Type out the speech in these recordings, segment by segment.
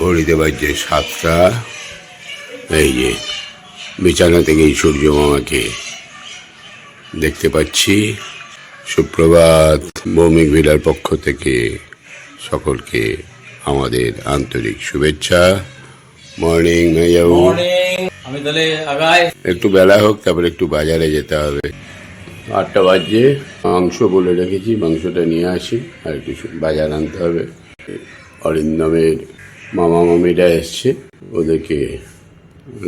ঘড়িতে বাজছে সাতটা। এই যে বিছানা থেকে এই সূর্য মামাকে দেখতে পাচ্ছি। সুপ্রভাত ভৌমিক ভিলার পক্ষ থেকে সকলকে আমাদের আন্তরিক শুভেচ্ছা। মর্নিং মেয়াবু আমি তাহলে আগাই। একটু বেলা হোক তারপরে একটু বাজারে যেতে হবে। আটটা বাজছে। মাংস বলে রেখেছি মাংসটা নিয়ে আসি আর একটু বাজার আনতে হবে। অরিন্দমের মামা মামিরা এসছে। ওদেরকে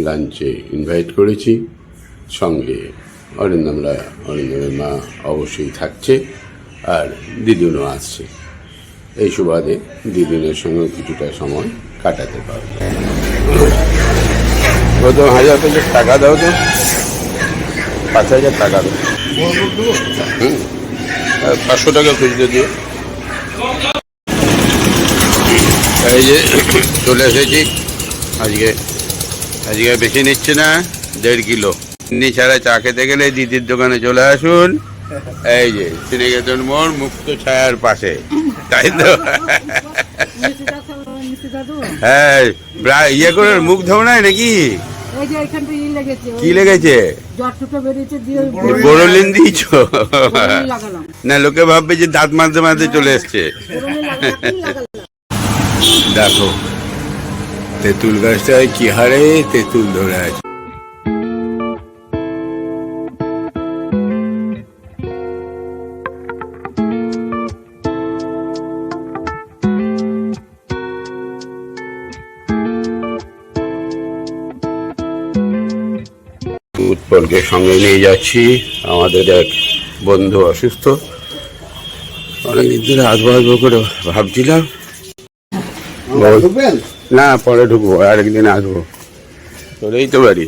লাঞ্চে ইনভাইট করেছি। সঙ্গে অরিন্দমরা, অরিন্দমের মা অবশ্যই থাকছে আর দিদুনও আসছে। এই সুবাদে দিদুনের সঙ্গে কিছুটা সময় কাটাতে পারবে। হাজার পঞ্চাশ টাকা দাও তো। পাঁচ হাজার টাকা দাও। পাঁচশো টাকা খুচরো দিয়ে এই যে চলে এসেছি। আজকে আজকে বেশি নিচ্ছে না দেড় কিলো। চিনি ছাড়া চা খেতে গেলে দিদির দোকানে চলে আসুন। এই যে শ্রীনিকেতন মোড় মুক্ত ছায়ার পাশে। তাই তো? হ্যাঁ ইয়ে করে মুখ ধো নাই নাকি? এই যে এখানটা ই লেগেছে কি লেগেছে? বোরোলিন দিয়েছ? না লোকে ভাববে যে দাঁত মারতে মারতে চলে এসছে। দেখো, তেঁতুল গাছটায় কি হারে তেঁতুল ধরে আছে। উৎপলকে সঙ্গে নিয়ে যাচ্ছি। আমাদের এক বন্ধু অসুস্থ। অনেকদিন ধরে আসব আসব করে ভাবছিলাম। না পরে ঢুকবো আরেকদিন আসব। তোর এই তো বাড়ি।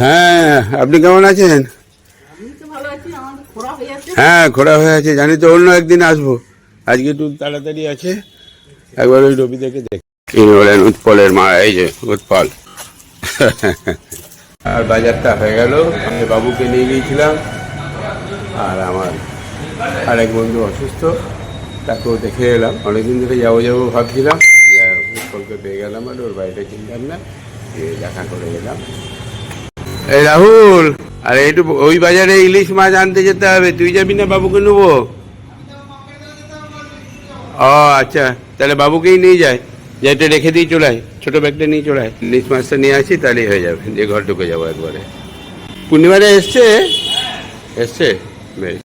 হ্যাঁ। আপনি কেমন আছেন? হ্যাঁ খোড়া হয়ে আছে জানি তো অন্য একদিন আসব। আজকে একটু তাড়াতাড়ি আছে একবার ওই রবি দেখে। দেখ ইনি বলেন উৎপলের মা এই যে উৎপল। আর বাজারটা হয়ে গেল আমি বাবুকে নিয়ে গিয়েছিলাম আর আমার আরেক বন্ধু অসুস্থ। তাকেও দেখে এলাম। অনেকদিন ধরে যাব যাব ভাবছিলাম। উৎপলকে পেয়ে গেলাম আর ওর বাড়িটা চিনতাম না। দেখা করে গেলাম এই রাহুল, আরে একটু ওই বাজারে ইলিশ মাছ আনতে যেতে হবে। তুই যাবি না বাবুকে নেব? ও আচ্ছা। তাহলে বাবুকেই নিয়ে যায়। যে রেখে দিয়ে চলাই ছোট ব্যাগটা নিয়ে চলাই ইলিশ মাছটা নিয়ে আসি, তাহলেই হয়ে যাবে। যে ঘর ঢুকে যাব একবারে। পূর্ণিমারে এসছে? এসছে? বেশ।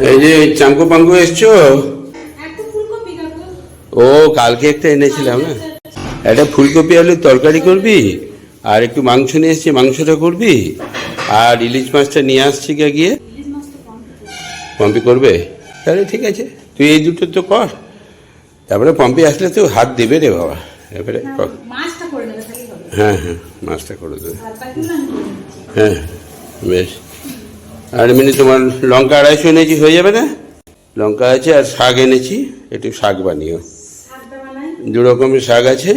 এই যে চাঙ্কু পাঙ্কু এসছো? ও কালকে একটা এনেছিলাম না? একটা ফুলকপি আলুর তরকারি করবি? আর একটু মাংস নিয়ে এসছি মাংসটা করবি? আর ইলিশ মাছটা নিয়ে আসছি গিয়ে পম্পি করবে। তাহলে ঠিক আছে তুই এই দুটো তো কর। তারপরে পম্পি আসলে তুই হাত দেবে রে বাবা। এবারে হবে। হ্যাঁ হ্যাঁ মাছটা করে দেবে। হ্যাঁ বেশ। আর এমনি তোমার লঙ্কা আড়াইশো এনেছি হয়ে যাবে না? লঙ্কা আছে আর শাক এনেছি একটু শাক বানিও। দু রকমের শাক আছে।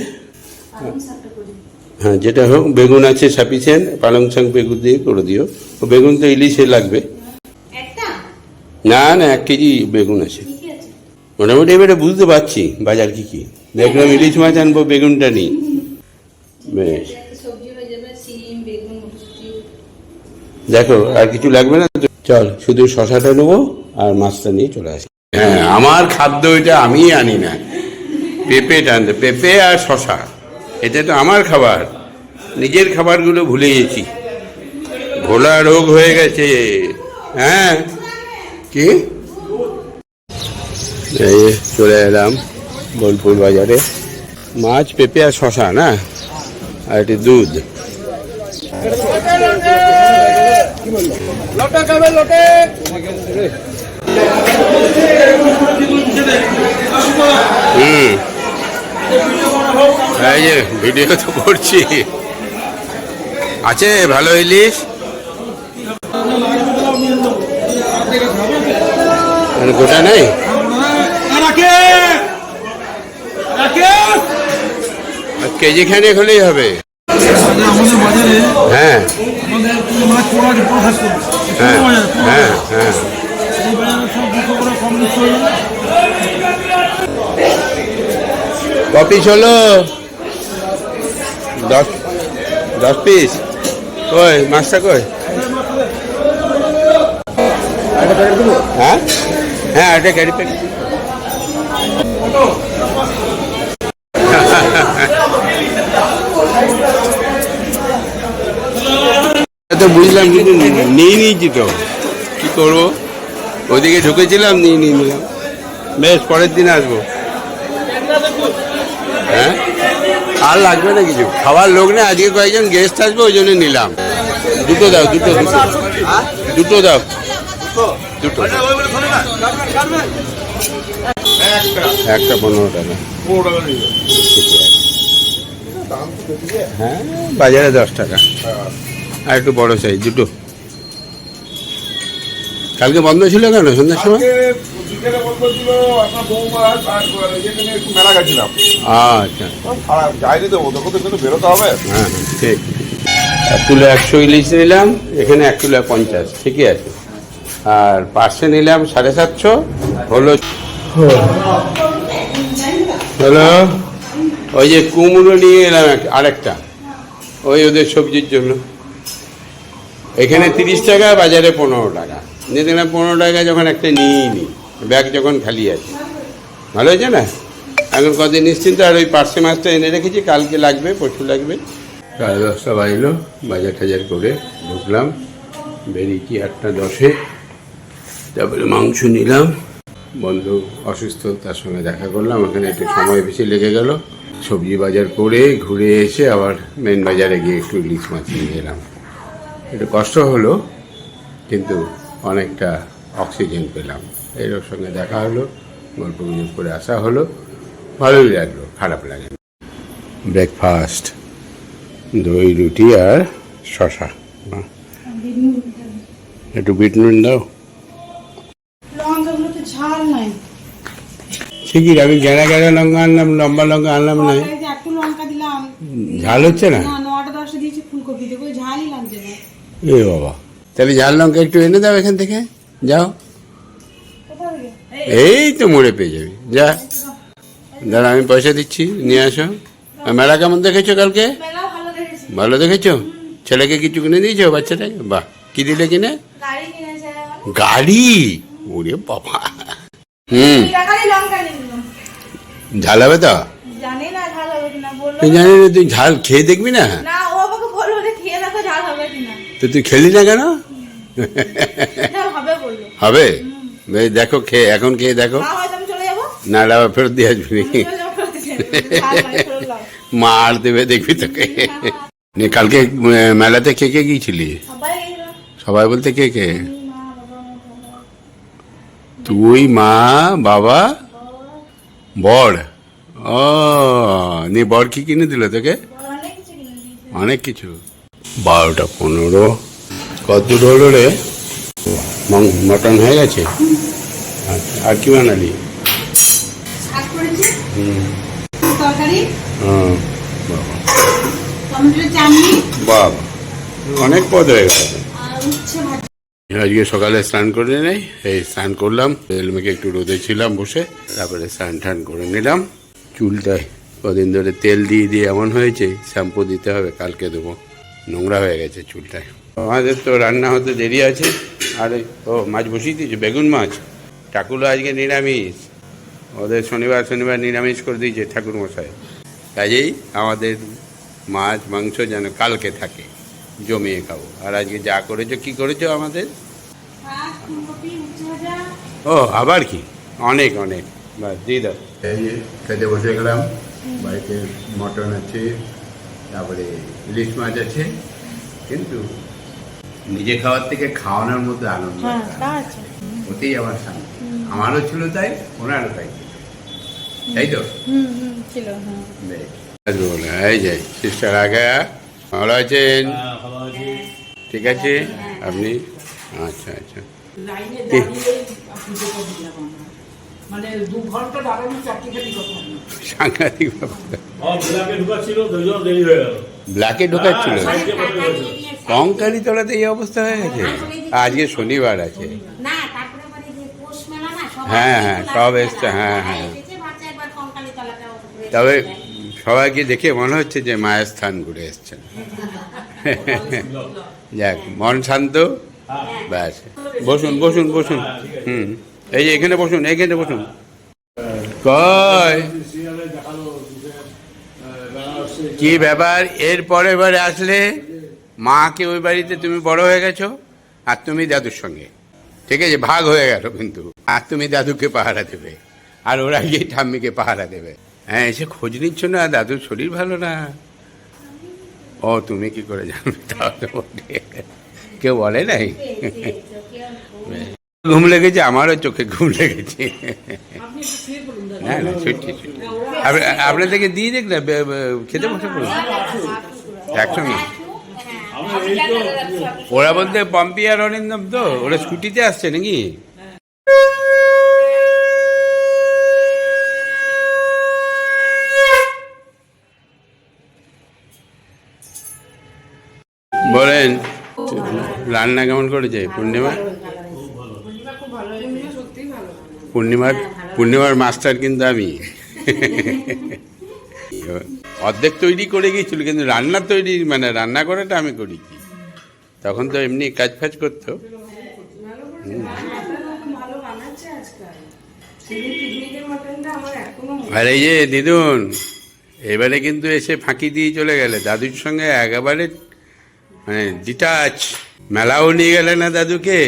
হ্যাঁ যেটা হোক বেগুন আছে সাফিসিয়েন্ট পালং শাক বেগুন দিয়ে করে দিও। ও বেগুন তো ইলিশে লাগবে। না না এক কেজি বেগুন আছে। মোটামুটি এবারে বুঝতে পারছি বাজার কি কি। দেখলাম ইলিশ মাছ আনব বেগুনটা নিই। বেশ একটা সবজি হয়ে যাবে সিম বেগুন মটরশুঁটি দেখো, আর কিছু লাগবে না? চল, শুধু শশাটা নেব আর মাছটা নিয়ে চলে আসি। হ্যাঁ আমার খাদ্য এটা আমি আনি না। পেঁপেটা আনতে পেঁপে আর শশা, এটা তো আমার খাবার। নিজের খাবারগুলো ভুলে গেছি ভোলা রোগ হয়ে গেছে। হ্যাঁ। কি? এই চলে এলাম বোলপুর বাজারে। মাছ, পেঁপে আর শশা না? আর একটু দুধ। যে ভিডিও তো করছি। আছে ভালো ইলিশ। গোটা নেই? কেজি খানে হলেই হবে। হ্যাঁ। হ্যাঁ হ্যাঁ হ্যাঁ। পিস হলো দশ দশ পিস। কই মাছটা কই? হ্যাঁ হ্যাঁ এটা ক্যারি প্যাক বুঝলাম কিন্তু নিয়ে নিয়েছি তো? কি করব? ওদিকে ঢুকেছিলাম নিয়ে নিয়ে নিলাম বেশ পরের দিন আসব। হ্যাঁ? আর লাগবে না কিছু। খাওয়ার লোক নেই আজকে কয়েকজন গেস্ট আসবে ওই জন্য নিলাম। দুটো দাও দুটো দুটো। দুটো দাও। দুটো। একটা পনেরো টাকা। হ্যাঁ বাজারে দশ টাকা। আর একটু বড় সাইজ দুটো। কালকে বন্ধ ছিল কেন? সন্ধ্যার সময়? আচ্ছা। হ্যাঁ হ্যাঁ, ঠিক। এক কিলো একশো ইলিশ নিলাম এখানে এক কিলো পঞ্চাশ ঠিকই আছে। আর পার্সে নিলাম সাড়ে সাতশো হলো হলো ওই যে কুমড়ো নিয়ে এলাম আরেকটা। ওই ওদের সবজির জন্য। এখানে তিরিশ টাকা, বাজারে পনেরো টাকা। নিয়ে দেখলাম পনেরো টাকা, যখন একটা নিয়েই নি। ব্যাগ যখন খালি আছে। ভালো হয়েছে না? এখন কদিন নিশ্চিন্ত, আর ওই পার্সে মাছটা এনে রেখেছি, কালকে লাগবে, পরশু লাগবে। সাড়ে দশটা বাজলো, বাজার টাজার করে ঢুকলাম বেরিয়েছি আটটা দশে, তারপরে মাংস নিলাম। বন্ধু অসুস্থ, তার সঙ্গে দেখা করলাম, ওখানে একটু সময় বেশি লেগে গেল। সবজি বাজার করে ঘুরে এসে আবার মেন বাজারে গিয়ে একটু ইলিশ মাছ নিয়ে এলাম। একটু কষ্ট হলো কিন্তু অনেকটা অক্সিজেন পেলাম। এর সঙ্গে দেখা হলো গল্প গুজব করে আসা হলো। ভালোই লাগল খারাপ লাগে ব্রেকফাস্ট দই রুটি আর শশা একটু বিট নুন দাও। সে কি আমি গেড়া গেড়া লঙ্কা আনলাম লম্বা লঙ্কা আনলাম না ঝাল হচ্ছে না? না নটা দশটা দিয়েছি ফুলকপি দেবো ঝালই লাগছে না। এ বাবা। তাহলে ঝাল লঙ্কা একটু এনে দাও এখান থেকে। যাও। এই তো মোড়ে পেয়ে যাবি। যা। দাঁড়া আমি পয়সা দিচ্ছি নিয়ে আসো। মেলা কেমন দেখেছ কালকে? ভালো দেখেছ? ছেলেকে কিছু কিনে দিয়েছ বাচ্চাটাকে? বাহ কি দিলে কিনে? গাড়ি। কিনেছে ওরে বাবা। হুম। ঝাল হবে তো? জানি না ঝাল হবে কিনা বলল তুই জানি না তুই ঝাল খেয়ে দেখবি না না ও আমাকে বলল যে খেয়ে দেখো ঝাল হবে কিনা তো তুই খেলি না কেন? হবে দেখো খেয়ে এখন খেয়ে দেখো। না আবার ফেরত দিয়ে আসবি দাও। মার দেবে দেখবি তোকে। কালকে মেলাতে কে কে গিয়েছিলি? সবাই বলতে কে কে? মা। তুই মা বাবা বর। ও নি বর কি কিনে দিল তোকে? অনেক কিছু। বারোটা পনেরো। কত দূর হলো রে? মটন হয়ে গেছে? আচ্ছা, আর কি বানালি? হ্যাঁ, বাবা। অনেক পদ হয়ে গেছে। আজকে সকালে স্নান করে নেই এই স্নান করলাম মেখে একটু রোদে ছিলাম বসে তারপরে স্নান টান করে নিলাম। চুলটায় কদিন ধরে তেল দিয়ে দিয়ে এমন হয়েছে শ্যাম্পু দিতে হবে কালকে দেবো। নোংরা হয়ে গেছে চুলটায়। আমাদের তো রান্না হতে দেরি আছে। আর ও মাছ বসিয়ে দিয়েছে বেগুন মাছ। ঠাকুরও আজকে নিরামিষ। ওদের শনিবার শনিবার নিরামিষ করে দিয়েছে ঠাকুর মশাই কাজেই আমাদের মাছ মাংস যেন কালকে থাকে জমিয়ে খাব। আর আজকে যা করেছ কি করেছ আমাদের? ও আবার কি? অনেক অনেক। বাস দিয়ে দাও। এই যে খেতে বসে গেলাম। বাড়িতে মটন আছে তারপরে ইলিশ মাছ আছে কিন্তু নিজে খাওয়ার থেকে খাওয়ানোর মধ্যে আনন্দ হ্যাঁ ওতেই আমার শান্তি। আমারও ছিল তাই ওনারও তাই তাই তো? ছিল হ্যাঁ। এই যে সিস্টার আগে ভালো আছেন? হ্যাঁ, ঠিক আছে? আপনি? আচ্ছা আচ্ছা। মানে দু ঘণ্টা দাঁড়ানো চারটি কথা। সাংঘাতিক হয়ে ব্ল্যাকে ঢোকাচ্ছিল কঙ্কালি তলাতে এই অবস্থা হয়ে গেছে? আজকে শনিবার আছে। না তারপরে মানে হ্যাঁ, হ্যাঁ, সব এসছে, হ্যাঁ, হ্যাঁ। তবে সবাইকে দেখে মনে হচ্ছে যে মায়ের স্থান ঘুরে এসছেন। যাক মন শান্ত? ব্যাস। বসুন বসুন বসুন। হুম। এই যে এখানে বসুন এখানে বসুন। কয়? কি ব্যাপার? এর পরের বারে আসলে মাকে ওই বাড়িতে তুমি বড় হয়ে গেছো? আর তুমি দাদুর সঙ্গে। ঠিক আছে, ভাগ হয়ে গেল কিন্তু। আর তুমি দাদুকে পাহারা দেবে। আর ওরা গিয়ে ঠাম্মিকে পাহারা দেবে। হ্যাঁ এসে খোঁজ নিচ্ছ না? দাদুর শরীর ভালো না? ও, তুমি কি করে জানবে? তাহলে কেউ বলে নাই? ঘুম লেগেছে আমারও চোখে ঘুম লেগেছে। না না সত্যি আপনাদেরকে দিয়ে বে- বে- খেতে বসে পড়ুন। একসঙ্গে। ওরা বলতে পম্পি আর অরিন্দম তো ওরা স্কুটিতে আসছে নাকি? বলেন রান্না কেমন করেছে পূর্ণিমা? পূর্ণিমার পূর্ণিমার মাস্টার কিন্তু আমি। অর্ধেক তৈরি করে গিয়েছিল কিন্তু রান্না তৈরি মানে রান্না করাটা আমি করি কি? তখন তো এমনি কাজ ফাজ করতো। আর এই যে দিদুন এবারে কিন্তু এসে ফাঁকি দিয়ে চলে গেলে। দাদুর সঙ্গে একেবারে মানে ডিটাচ মেলাও নিয়ে গেলে না দাদুকে?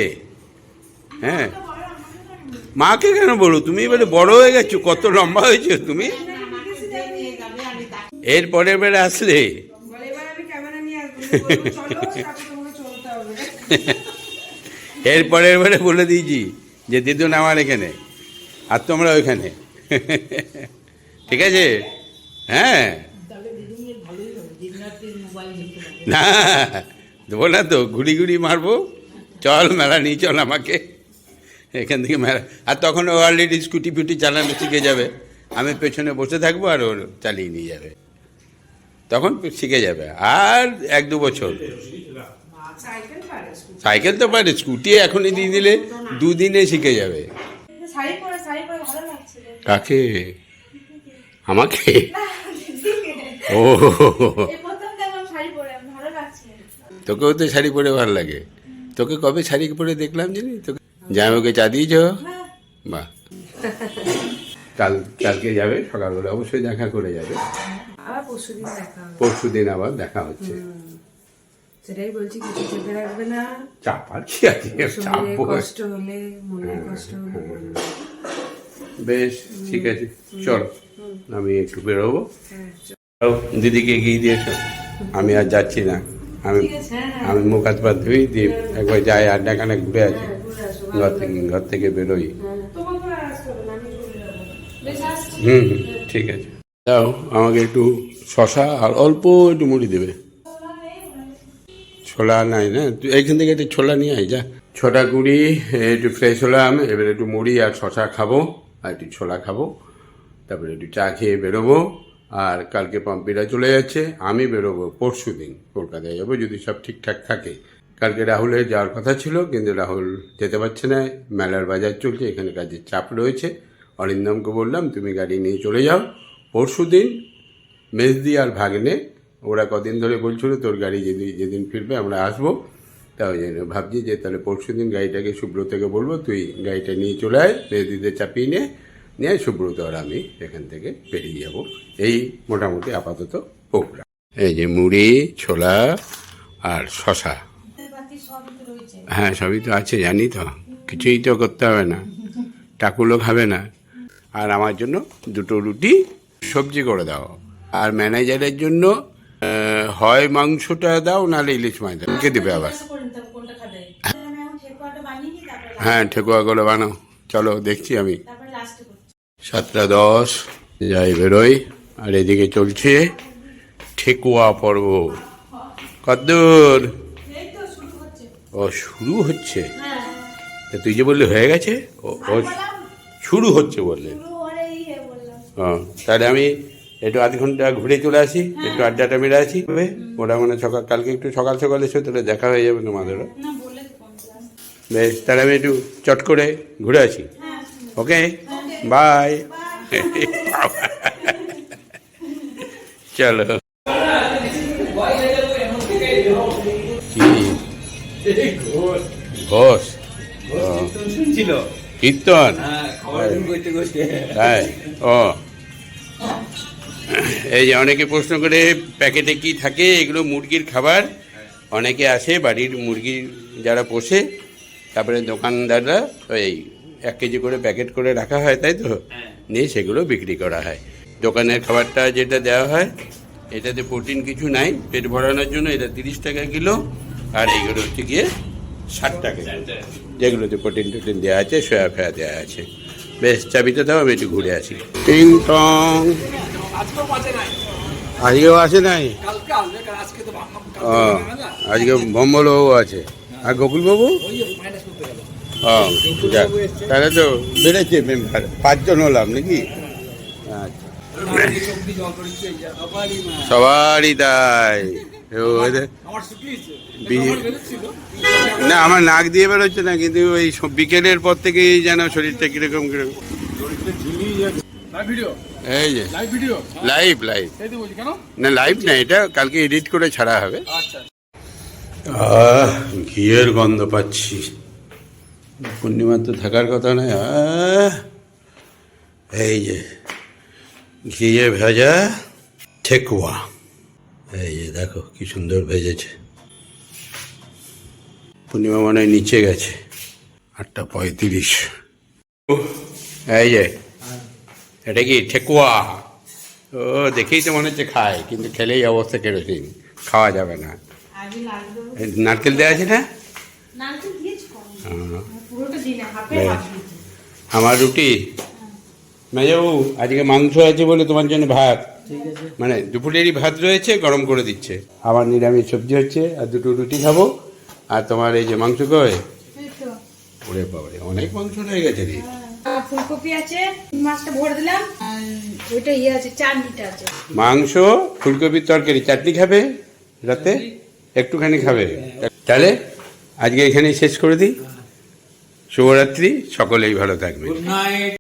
হ্যাঁ। মাকে কেন বলো? তুমি এবারে বড় হয়ে গেছো, কত লম্বা হয়েছো তুমি? এর পরের বেড়ে আসলে? বলে এর পরের বেড়ে বলে দিয়েছি যে দিদুন আমার এখানে, আর তোমরা ওইখানে। ঠিক আছে? হ্যাঁ। না দেবো না তো ঘুরি ঘুরি মারবো। চল মেলা নিয়ে চল আমাকে। এখান থেকে মেলা আর তখন ও অলরেডি স্কুটি ফুটি চালানো শিখে যাবে। আমি পেছনে বসে থাকব আর ওর চালিয়ে নিয়ে যাবে। তখন শিখে যাবে। আর এক দু বছর। সাইকেল তো পারে স্কুটি এখনই দিয়ে দিলে দুদিনে শিখে যাবে। কাকে? আমাকে? ও। তোকেও তো শাড়ি পরে ভালো লাগে। তোকে কবে শাড়ি পরে দেখলাম জানি তোকে জামাইকে চা দিয়েছ? বাহ। কাল কালকে যাবে সকালবেলা। অবশ্যই দেখা করে যাবে। পরশু দিন আবার দেখা হচ্ছে। সেটাই বলছি কিছু চেপে রাখবে না। চাপ আর কি আছে? শরীরে কষ্ট হলে মনে কষ্ট হলে বেশ ঠিক আছে। চলো আমি একটু বেরোবো। হ্যাঁ দিদিকে এগিয়ে দিয়েছ? আমি আর যাচ্ছি না। আমি আমি মুখ হাত পা ধুই দিয়ে একবার যাই আড্ডাখানে ঘুরে আছি ঘর থেকে ঘর থেকে বেরোই। হুম হুম, ঠিক আছে। দাও আমাকে একটু শশা আর অল্প একটু মুড়ি দেবে। ছোলা নাই না? তুই এইখান থেকে একটু ছোলা নিয়ে আয় যা। ছোটা কুড়ি একটু ফ্রেশ হলাম এবার একটু মুড়ি আর শশা খাব আর একটু ছোলা খাব। তারপরে একটু চা খেয়ে বেরোবো আর কালকে পাম্পিরা চলে যাচ্ছে আমি বেরোবো পরশু দিন কলকাতায় যাব যদি সব ঠিকঠাক থাকে। কালকে রাহুলের যাওয়ার কথা ছিল, কিন্তু রাহুল যেতে পারছে না। মেলার বাজার চলছে এখানে কাজের চাপ রয়েছে। অরিন্দমকে বললাম, তুমি গাড়ি নিয়ে চলে যাও। পরশু দিন মেজদি আর ভাগ্নে, ওরা কদিন ধরে বলছিল, তোর গাড়ি যেদিন যেদিন ফিরবে আমরা আসব। তা ওই জন্য ভাবছি যে, তাহলে পরশু দিন গাড়িটাকে সুব্রতকে বলব, তুই গাড়িটা নিয়ে চলে আয় মেজদিতে চাপিয়ে নিয়ে নিয়ে সুব্রত আর আমি এখান থেকে বেরিয়ে যাব। এই মোটামুটি আপাতত প্রোগ্রাম। এই যে মুড়ি, ছোলা আর শশা বাকি সবই তো রয়েছে হ্যাঁ সবই তো আছে, জানি তো। কিছুই তো করতে হবে না। টাকুলো খাবে না। আর আমার জন্য দুটো রুটি, সবজি করে দাও। আর ম্যানেজারের জন্য হয় মাংসটা দাও, নাহলে ইলিশ মাছ দাও। কে দেবে আবার? হ্যাঁ ঠেকুয়া করে বানাও। চলো, দেখছি আমি। সাতটা দশ, যাই বেরোই। আর এদিকে চলছে ঠেকুয়া পর্ব। কদ্দূর! ও শুরু হচ্ছে? হ্যাঁ। তা তুই যে বললি হয়ে গেছে? ও ও শুরু হচ্ছে বললেন শুরু হলেই হে বললাম। ও তাহলে আমি একটু আধ ঘণ্টা ঘুরে চলে আসি একটু আড্ডাটা মেরে আসি ওরা মানে সকাল কালকে একটু সকাল সকাল এসে তাহলে দেখা হয়ে যাবে তোমাদেরও বেশ তাহলে আমি একটু চট করে ঘুরে আসি। হ্যাঁ ওকে? বাই। চলো। ঘোষ। কীর্তন হ্যাঁ তাই? ও। এই যে অনেকে প্রশ্ন করে প্যাকেটে কি থাকে? এগুলো মুরগির খাবার। অনেকে আসে বাড়ির মুরগি যারা পোষে তারপরে দোকানদাররা ওই এক কেজি করে প্যাকেট করে রাখা হয় তাই তো? নিয়ে সেগুলো বিক্রি করা হয়। দোকানের খাবারটা যেটা দেওয়া হয় এটাতে প্রোটিন কিছু নাই পেট ভরানোর জন্য এটা তিরিশ টাকা কিলো। আর এইগুলো হচ্ছে গিয়ে ষাট টাকা যেগুলোতে প্রোটিন টোটিন দেওয়া আছে সয়া ফয়া দেওয়া আছে। বেশ চাবিতে দাও আমি একটু ঘুরে আসি। টিং টং। আজকেও আসে নাই? কালকে আসবে কারণ আজকে তো ও আজকে ভম্বলবাবু আছে। আর গোকুলবাবু? ও যাক, তাহলে তো বেড়েছে মেম্বার পাঁচজন হলাম নাকি? আচ্ছা। মা সবারই তাই। না আমার নাক দিয়ে বেরোচ্ছে না কিন্তু ওই বিকেলের পর থেকেই যেন শরীরটা কীরকম কীরকম। ভিডিও এই যে। লাইভ লাইভ না লাইভ না এটা কালকে এডিট করে ছাড়া হবে। আচ্ছা আহ ঘিয়ের গন্ধ পাচ্ছি। পূর্ণিমার তো থাকার কথা নয় আহ, এই যে ঘিয়ে ভেজা ঠেকুয়া। এই যে দেখো কি সুন্দর ভেজেছে। পূর্ণিমা মনে হয় নিচে গেছে। আটটা পঁয়ত্রিশ। এই যে এটা কি ঠেকুয়া? ও দেখেই তো মনে হচ্ছে খায় কিন্তু খেলেই অবস্থা কেরোসিন খাওয়া যাবে না। নারকেল দেওয়া আছে না? হ্যাঁ। আমার রুটি? মেজাবু আজকে মাংস আছে বলে তোমার জন্য ভাত। মানে দুপুরেরই ভাত রয়েছে গরম করে দিচ্ছে। আমার নিরামিষ সবজি হচ্ছে আর দুটো রুটি খাব। আর তোমার এই যে মাংস কয় ওরে বাবারে অনেক মাংস হয়ে গেছে রে। ফুলকপি আছে মাছটা ভরে দিলাম আর ওইটা ইয়ে আছে চাটনিটা আছে। মাংস ফুলকপির তরকারি চাটনি খাবে রাতে? একটুখানি খাবে? তাহলে আজকে এখানেই শেষ করে দিই। শুভরাত্রি সকলেই ভালো থাকবে গুড নাইট